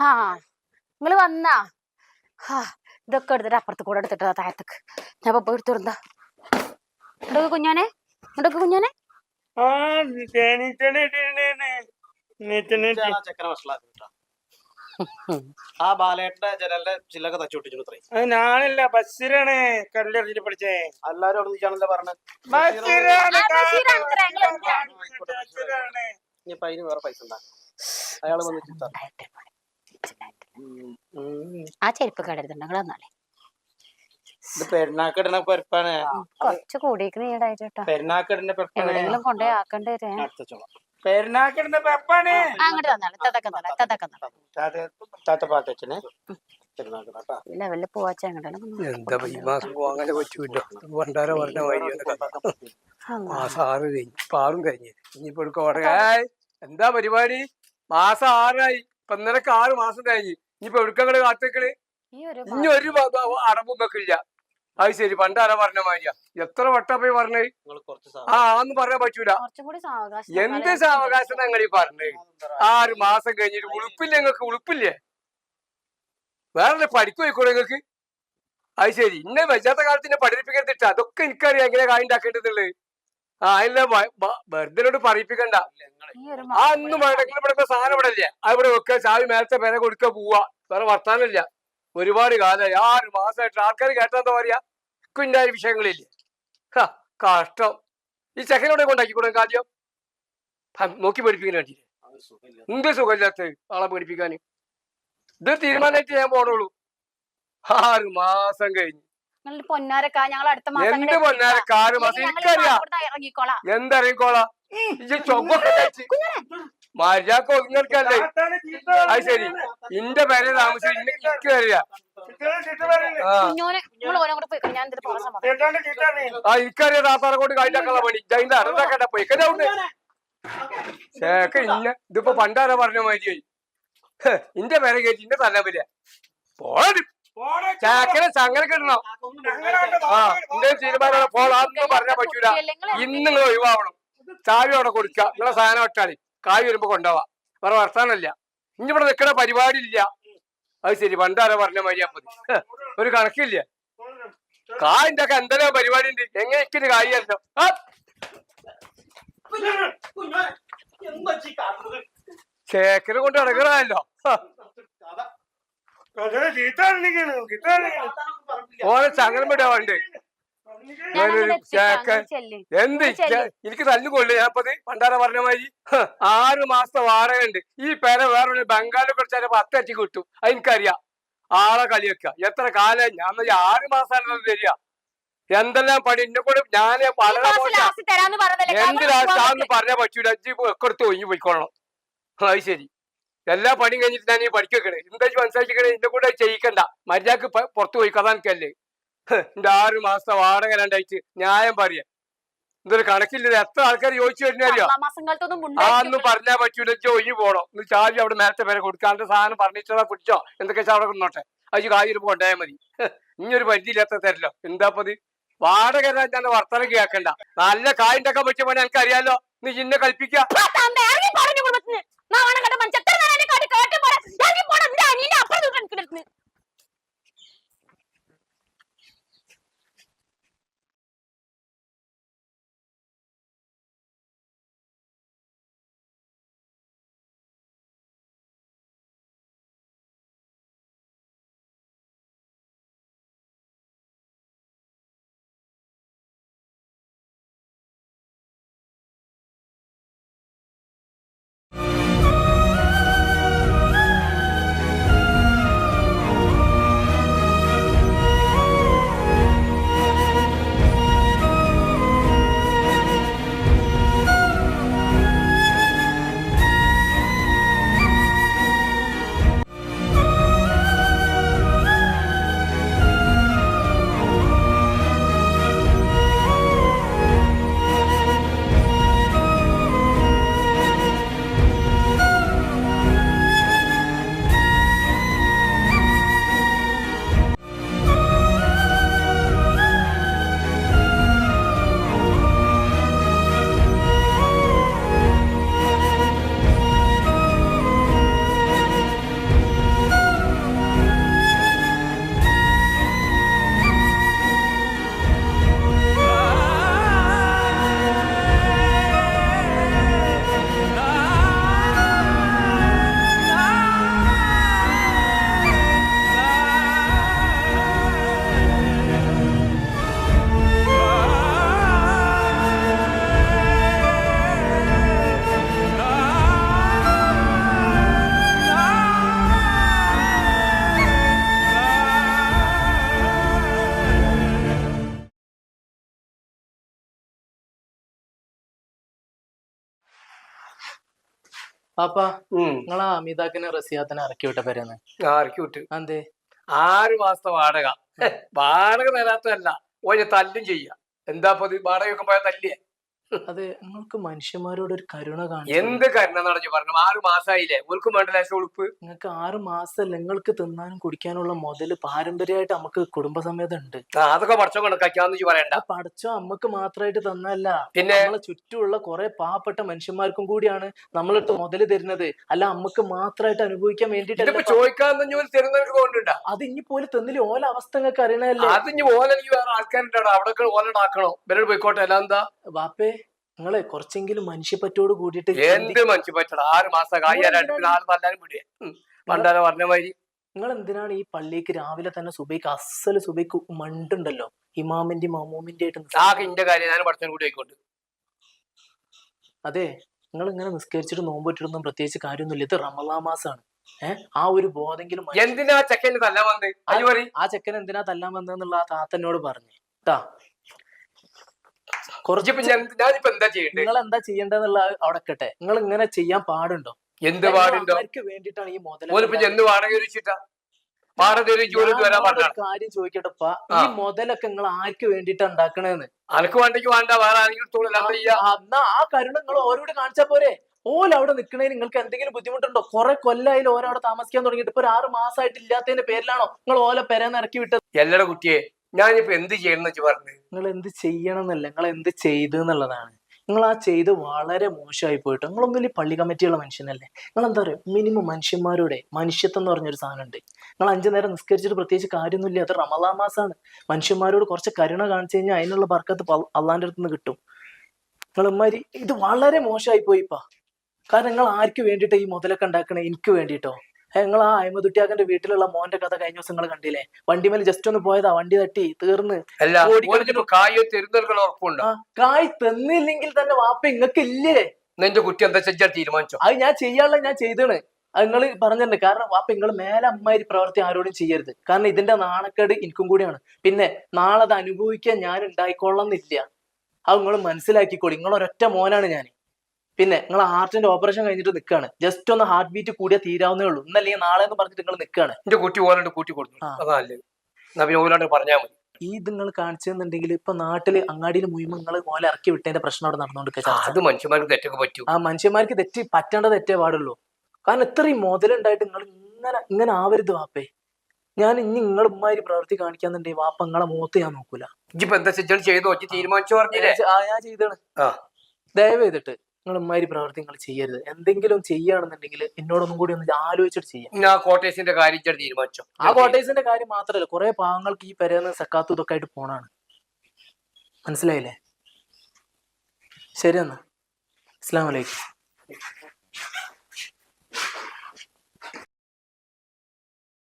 ആ നിങ്ങൾ വന്നാ. ഹാ ഇതൊക്കെ എടുത്തിട്ട് അപ്പുറത്ത് കൂടെ എടുത്തിട്ട് താഴത്തേക്ക്. ഞാൻ പപ്പ ഇണ്ടൊക്കെ കുഞ്ഞോനെ. ഇണ്ടൊക്കെ കുഞ്ഞോനെ? ആ ബാലേട്ടന്റെ ജനലിന്റെ ചില്ലൊക്കെ തച്ചു ഇത്രയും. അത് ഞാനല്ല ബസ്സിലാണ് കല്ലെറിഞ്ഞിട്ട് പഠിച്ചേ. എല്ലാരും അവിടെ നിൽക്കാണല്ലോ പറഞ്ഞത് ബസ്സിലാണ്. ഇനിയിപ്പൊ അതിന് വേറെ പൈസ ഉണ്ടാക്കും. അയാൾ വന്ന് ചിത്ത. ആ ചെരുപ്പ് കടരുതുണ്ട് നിങ്ങൾ വന്നാലേ പരിപ്പാണ്. കുറച്ച് കൂടിയിരിക്കണ ഈടായിട്ട് കേട്ടോ. പെരുന്നാക്കിടുന്ന പെരുപ്പാണ്. എവിടെയെങ്കിലും പെരുന്നാക്കടന്റെ പെപ്പാണ് വരെ. അങ്ങോട്ട് താത്ത പാത്തച്ഛനെ ലെവലിൽ പോവാച്ച എന്താ ഈ മാസം പോകാൻ അങ്ങനെ പറ്റൂല്ലോ പണ്ടാര പറഞ്ഞ വഴി മാസം ആറ് കഴിഞ്ഞു. ഇപ്പൊ ആറും കഴിഞ്ഞു. ഇനിയിപ്പോ എടുക്ക എന്താ പരിപാടി? മാസം ആറായി. ഇപ്പൊ ഇന്നലക്ക് ആറ് മാസം കഴിഞ്ഞു. ഇനിയിപ്പോ എടുക്കങ്ങൾ കാത്തേക്കൾ ഇനി ഒരു അടവും വെക്കില്ല അത് ശരി പണ്ടാര പറഞ്ഞ മാതിരിയാ? എത്ര വട്ടാ പോയി പറഞ്ഞേ? നിങ്ങൾ കുറച്ച് ആ അന്ന് പറയാൻ പറ്റൂല. എന്ത് സാവകാശം ഞങ്ങൾ ഈ പറഞ്ഞേ ആറ് മാസം കഴിഞ്ഞിട്ട് ഉളുപ്പില്ല നിങ്ങൾക്ക്? ഉളുപ്പില്ലേ? വേറെ പഠിക്കു പോയിക്കൂടെ നിങ്ങൾക്ക്? അത് ശരി ഇന്നെ വെച്ചാത്ത കാലത്ത് എന്നെ പഠിപ്പിക്കരുതിട്ട് അതൊക്കെ എനിക്കറിയാം എങ്ങനെ കാര്യം ഉണ്ടാക്കേണ്ടതുള്ളത് ആ അതില്ല വെറുതെ പറയിപ്പിക്കണ്ട. ഒരു ആ നിങ്ങൾ ഇവിടെ സാധനം ഇവിടെ ഇല്ലേ അവിടെ ഒക്കെ വെക്കുക ചാവി മേലത്തെ പേരെ കൊടുക്കുക പോവാ. വേറെ വർത്താനമില്ല. ഒരുപാട് കാലമായി. ആറ് മാസമായിട്ട് ആൾക്കാർ കേട്ടാ എന്താ പറയാ? കുഞ്ഞായ വിഷയങ്ങളില്ല? ഹാ, കഷ്ടം. ഈ ചെക്കനോടെ കൊണ്ടാക്കിക്കൂടെ കാര്യം? നോക്കി പഠിപ്പിക്കാൻ വേണ്ടിയില്ലേ? എന്ത് സുഖമില്ലാത്ത ആളെ പഠിപ്പിക്കാൻ. ഇത് തീരുമാനമായിട്ട് ഞാൻ പോണുള്ളൂ. ആറ് മാസം കഴിഞ്ഞു. നിങ്ങളുടെ പൊന്നാരക്ക. ഞങ്ങൾ അടുത്ത മാസം എന്ത് പൊന്നാരക്കാറ് ആറ് മാസം എനിക്കറിയാം. എന്തറിയിക്കോളാ? ഈ കഴിച്ച്. മര്യാദയ്ക്ക് ഒതുങ്ങൾക്കല്ലേ അത് ശരി ഇന്റെ പേരെ താമസിച്ച് എനിക്ക് അറിയാം ആ ഇക്കറിയ നിങ്ങൾ ഓരോ കൂടെ പോയി ഞാൻ എന്തിട്ട് പോകാൻ സമ്മതം ആ എനിക്കറിയാം താത്താറെ കൊണ്ട് കായിട്ടാക്കുള്ള പണി അതിന്റെ അറുതാക്കട്ടെ പോയി ഉണ്ട് ചേക്ക ഇന്ന ഇതിപ്പോ പണ്ടാരാ പറഞ്ഞ മാതിരിയായി ഇന്റെ പേരെ കേട്ടി ഇന്റെ തന്നെ പറ്റിയ പോടി ചേക്കനെ ചങ്ങനെ കിട്ടണം ആ ഇന്റെ തീരുമാനം പോളാന്ന് പറഞ്ഞാ പറ്റൂല ഇന്ന് നിങ്ങൾ ഒഴിവാവണം ചാവി അവിടെ കൊടുക്ക നിങ്ങളെ സാധനം ഒട്ടാളി കായ് വരുമ്പോ കൊണ്ടുപോവാ. വേറെ വർത്താനല്ല. ഇനി ഇവിടെ നിൽക്കണ പരിപാടി ഇല്ല അത് ശരി പണ്ടാര പറഞ്ഞ മതി ഒരു കണക്കില്ല. കായിന്റെ ഒക്കെ എന്തെല്ലാം പരിപാടി ഉണ്ട് എങ്ങനെ കായല്ലോ ചേക്കനെ കൊണ്ട് ഇടങ്ങറായല്ലോ. ഓനെ ചങ്ങനം വിടാ വേണ്ടേ. എന്ത്? എനിക്ക് എനിക്ക് തല്ലുകൊള്ളു ഞാൻ പതി പണ്ടാര പറഞ്ഞ മാതിരി ആറു മാസത്തെ വാടകയുണ്ട്. ഈ പേര വേറെ ബംഗാളിൽ കൂടെ പത്ത് പത്തറ്റി കിട്ടും. അത് എനിക്കറിയാം. ആളെ കളിയൊക്കെ എത്ര കാലം ഞാൻ ആറ് മാസം തരിക. എന്തെല്ലാം പണി? എന്നെ കൂടെ ഞാൻ എന്ത് ലാസ്റ്റാന്ന് പറഞ്ഞാ പറ്റൂല. എക്കടുത്ത് ഒഴിഞ്ഞു പോയിക്കോളണം. ആ, അത് ശരി. എല്ലാ പണിയും കഴിഞ്ഞിട്ട് ഞാൻ ഈ പഠിക്കണേ എന്താ മനസ്സിലാക്കിക്കണേ? എന്റെ കൂടെ ചെയ്യിക്കണ്ട. മര്യാദയ്ക്ക് പുറത്തു പുറത്ത് പോയി കഥാനിക്കല്ലേ എന്റെ ആറ് മാസത്തെ വാടക രണ്ടായിട്ട് ന്യായം പറയാ. ഇതൊരു കണക്കില്ല എത്ര ആൾക്കാർ ചോദിച്ചു കഴിഞ്ഞാലോ ആ ഒന്നും പറഞ്ഞാ പറ്റൂല ഒഴിഞ്ഞു പോണോ. ഒന്ന് ചാർജ് അവിടെ നേരത്തെ പേരെ കൊടുക്കാണ്ട് സാധനം ഫർണിച്ചറോ കുടിച്ചോ? എന്തൊക്കെ അവിടെ കൊണ്ടോട്ടെ? അത് കാര്യം വരുമ്പോ കൊണ്ടുപോയാൽ മതി. ഇനിയൊരു പരിധിയില്ലാത്ത തരല്ലോ. എന്താപ്പത് വാടക ഞാൻ വർത്തനം കേൾക്കണ്ട നല്ല കായിന്റെ ഒക്കെ പറ്റിയ പണി എനിക്ക് അറിയാലോ? നീ ഇന്നെ കൽപ്പിക്ക പാപ്പ നിങ്ങളെ അമിതാക്കിനെ റസിയാത്തിനെ ഇറക്കി വിട്ട പേരെന്ന്? ഇറക്കി വിട്ട്. എന്തേ ആറ് മാസത്തെ വാടക. വാടക തരാത്തതല്ല ഓനെ തല്ലും ചെയ്യ. എന്താ വാടകയൊക്കെ പോയാൽ തല്ലിയേ. അത് നിങ്ങൾക്ക് മനുഷ്യന്മാരോട് ഒരു കരുണ കാണും എന്ത് കരുണ നടഞ്ഞു പറഞ്ഞു. ആറു മാസമായില്ലേ ഓൽക്കും വേണ്ട ലേശം ഉളുപ്പ്? നിങ്ങൾക്ക് ആറ് മാസം നിങ്ങൾക്ക് തിന്നാനും കുടിക്കാനുള്ള മുതൽ പാരമ്പര്യമായിട്ട് നമുക്ക് കുടുംബസമേതം ഉണ്ട് ആ, അതൊക്കെ പഠിച്ചോ കണക്കാക്കാന്ന് പറയണ്ട. ആ പഠിച്ചോ അമ്മയ്ക്ക് മാത്രമായിട്ട് തന്നല്ല പിന്നെ? നമ്മളെ ചുറ്റുമുള്ള കുറെ പാവപ്പെട്ട മനുഷ്യന്മാർക്കും കൂടിയാണ് നമ്മളിട്ട് മുതൽ തരുന്നത്. അല്ല അമ്മയ്ക്ക് മാത്രമായിട്ട് അനുഭവിക്കാൻ ഇതിപ്പോ വേണ്ടിട്ടല്ല തരുന്നവർക്ക് തോന്നുന്നുണ്ടാ അത് ഇനി പോലും തന്നില്ല. ഓല അവസ്ഥ നിങ്ങൾക്ക് അറിയണല്ലേ അത് ഇനി ഓലെനിക്ക് വേറെ ആൾക്കാരുണ്ടാവും അവിടെ ഓലണ്ടാക്കണോ ഇവരോട് പോയിക്കോട്ടെ. അല്ല എന്താ വാപ്പേ നിങ്ങളെ കുറച്ചെങ്കിലും മനുഷ്യപ്പറ്റോട് കൂടിയിട്ട് എന്ത് മനുഷ്യ പറ്റണം ആറ് മാസം കായ്യാലും ആറ് നല്ലാരും പിടിയേ പണ്ടാരെ പറഞ്ഞ മാതിരി. നിങ്ങൾ എന്തിനാണ് ഈ പള്ളിക്ക് രാവിലെ തന്നെ സുബൈക്ക് അസൽ സുബൈക്ക് മണ്ടുണ്ടല്ലോ? ഇമാമിന്റെ മാമൂമിന്റെ ആയിട്ട് നിസ്ക- ആകെ ഇന്റെ കാര്യം ഞാൻ പഠിച്ചവൻ കൂടി ആയിക്കോട്ടെ. അതെ നിങ്ങൾ ഇങ്ങനെ നിസ്കരിച്ചിട്ട് നോമ്പിട്ടിരുന്ന പ്രത്യേകിച്ച് കാര്യമൊന്നുമില്ല. ഇത് റമലാ മാസാണ്. ഏഹ് ആ ഒരു ബോധെങ്കിലും എന്തിനാ തല്ലാൻ ആ ചെക്കൻ എന്തിനാ തല്ലാൻ വന്നതെന്നുള്ള ആ താത്തനോട് പറഞ്ഞു. ട്ടാ കുറച്ച് ഞാനിപ്പോ എന്താ ചെയ്യണ്ടേ? നിങ്ങൾ എന്താ ചെയ്യേണ്ടതെന്നുള്ള അവിടെ കട്ടെ നിങ്ങൾ ഇങ്ങനെ ചെയ്യാൻ പാടുണ്ടോ? എന്ത് പാടുണ്ടോ? ആർക്ക് വേണ്ടിയിട്ടാണ് ഈ എന്ത് വാടക ചോദിച്ചിട്ടാ? നിങ്ങളോട് കാര്യം ചോദിക്കട്ടപ്പ. ഈ മുതലൊക്കെ നിങ്ങൾ ആർക്ക് വേണ്ടിയിട്ടാ ഉണ്ടാക്കണേന്ന്? അനക്ക് വേണ്ടെങ്കിൽ വേണ്ട വേറെ ആ, എന്നാ ആ കരുണ നിങ്ങൾ ഓരോട് കാണിച്ചാ പോരെ. ഓല അവിടെ നിൽക്കണേന് നിങ്ങൾക്ക് എന്തെങ്കിലും ബുദ്ധിമുട്ടുണ്ടോ? കുറെ കൊല്ലായാലും ഓരോ അവിടെ താമസിക്കാൻ തുടങ്ങിയിട്ട്. ഇപ്പൊ ഒരു ആറ് മാസമായിട്ട് ഇല്ലാത്തതിന്റെ പേരിലാണോ നിങ്ങൾ ഓല പെരന്ന് ഇറക്കി വിട്ടത്? എല്ലാ കുട്ടിയെ ഞാനിപ്പോ എന്ത് ചെയ്യണം പറഞ്ഞു? നിങ്ങൾ എന്ത് ചെയ്യണം എന്നല്ല നിങ്ങൾ എന്ത് ചെയ്തു എന്നുള്ളതാണ്. നിങ്ങൾ ആ ചെയ്ത് വളരെ മോശമായി പോയിട്ട് നിങ്ങളൊന്നും വലിയ പള്ളി കമ്മിറ്റിയുള്ള മനുഷ്യനല്ലേ? നിങ്ങൾ എന്താ പറയുക? മിനിമം മനുഷ്യന്മാരുടെ മനുഷ്യത്വം എന്ന് പറഞ്ഞൊരു സാധനം ഉണ്ട് നിങ്ങൾ അഞ്ചു നേരം നിസ്കരിച്ചിട്ട് പ്രത്യേകിച്ച് കാര്യമൊന്നുമില്ല. അത് റമലാ മാസാണ് മനുഷ്യന്മാരോട് കുറച്ച് കരുണ കാണിച്ചു കഴിഞ്ഞാൽ അതിനുള്ള ബർക്കത്ത് അള്ളാന്റെ അടുത്ത് നിന്ന് കിട്ടും. നിങ്ങൾ ഇമ്മാരി ഇത് വളരെ മോശമായി പോയിപ്പാ. കാരണം നിങ്ങൾ ആർക്ക് വേണ്ടിയിട്ടാണ് ഈ മുതലൊക്കെ ഉണ്ടാക്കണേ? എനിക്ക് വേണ്ടിയിട്ടോ? നിങ്ങൾ ആ അഹമ്മദുട്ടിയാക്കന്റെ വീട്ടിലുള്ള മോന്റെ കഥ കഴിഞ്ഞ ദിവസം നിങ്ങൾ കണ്ടില്ലേ? വണ്ടിമേൽ ജസ്റ്റ് ഒന്ന് പോയതാ വണ്ടി തട്ടി തീർന്ന്. കായോ തരുന്നവർക്ക് ഉറപ്പുണ്ടോ? കായ് തന്നില്ലെങ്കിൽ തന്നെ വാപ്പ ഇങ്ങക്ക് ഇല്ലേ നിന്റെ കുട്ടി എന്താ തീരുമാനിച്ചു തീരുമാനിച്ചോ? അത് ഞാൻ ചെയ്യാനുള്ള ഞാൻ ചെയ്താണ്. അത് നിങ്ങൾ പറഞ്ഞിട്ടുണ്ട്. കാരണം വാപ്പ നിങ്ങൾ മേലെ അമ്മാതിരി പ്രവർത്തി ആരോടും ചെയ്യരുത്. കാരണം ഇതിന്റെ നാണക്കേട് എനിക്കും കൂടിയാണ്. പിന്നെ നാളെ അത് അനുഭവിക്കാൻ ഞാൻ ഉണ്ടായിക്കൊള്ളന്നില്ല. അത് നിങ്ങൾ മനസ്സിലാക്കിക്കോളി. നിങ്ങൾ ഒരൊറ്റ മോനാണ് ഞാൻ പിന്നെ നിങ്ങൾ ഹാർട്ടിന്റെ ഓപ്പറേഷൻ കഴിഞ്ഞിട്ട് നിൽക്കുകയാണ് ജസ്റ്റ് ഒന്ന് ഹാർട്ട് ബീറ്റ് കൂടിയാൽ തീരാവുന്നേ ഉള്ളൂ. ഇന്നല്ലെങ്കിൽ നാളെ എന്ന് പറഞ്ഞിട്ട് നിങ്ങൾ നിൽക്കുകയാണ് എന്റെ കുട്ടി പോലെ കൂട്ടി കൊടുത്തു. എന്നാ പിന്നെ ഓലോണ്ട് പറഞ്ഞാൽ മതി. ഈ ഇത് നിങ്ങൾ കാണിച്ചെന്നുണ്ടെങ്കിൽ ഇപ്പൊ നാട്ടിൽ അങ്ങാടിയിൽ മുഴുവൻ നിങ്ങൾ ഓല ഇറക്കി വിട്ടതിന്റെ പ്രശ്നം അവിടെ നടന്നുകൊണ്ട് അത് മനുഷ്യന്മാർക്ക് തെറ്റൊക്കെ പറ്റൂ. ആ മനുഷ്യന്മാർക്ക് തെറ്റ് പറ്റേണ്ട തെറ്റേ പാടുള്ളൂ. കാരണം ഇത്രയും മുതലുണ്ടായിട്ട് നിങ്ങൾ ഇങ്ങനെ ഇങ്ങനെ ആവരുത് വാപ്പേ. ഞാൻ ഇനി നിങ്ങൾ ഉമ്മാരി പ്രവൃത്തി കാണിക്കാന്നുണ്ടെങ്കിൽ വാപ്പ നിങ്ങളെ മുഖത്ത് ഞാൻ നോക്കൂല. ചെയ്തോ? തീരുമാനിച്ചു ഞാൻ ചെയ്താണ് ദയവ് ചെയ്തിട്ട് നിങ്ങൾ ഇമ്മാതിരി പ്രവൃത്തി നിങ്ങൾ ചെയ്യരുത്. എന്തെങ്കിലും ചെയ്യുകയാണെന്നുണ്ടെങ്കിൽ എന്നോടൊന്നും കൂടി ഒന്ന് ആലോചിച്ചിട്ട് ചെയ്യാം. ആ കോട്ടേഴ്സിന്റെ കാര്യം തീരുമാനിച്ചു തീരുമാനിച്ചോ? ആ കോട്ടേഴ്സിന്റെ കാര്യം മാത്രമല്ല കുറെ പാവങ്ങൾക്ക് ഈ പെരേന്ന് സക്കാത്തും ഇതൊക്കെ ആയിട്ട് പോണാണ് മനസ്സിലായില്ലേ? ശരി എന്നാ. അസ്സാം വലൈക്കും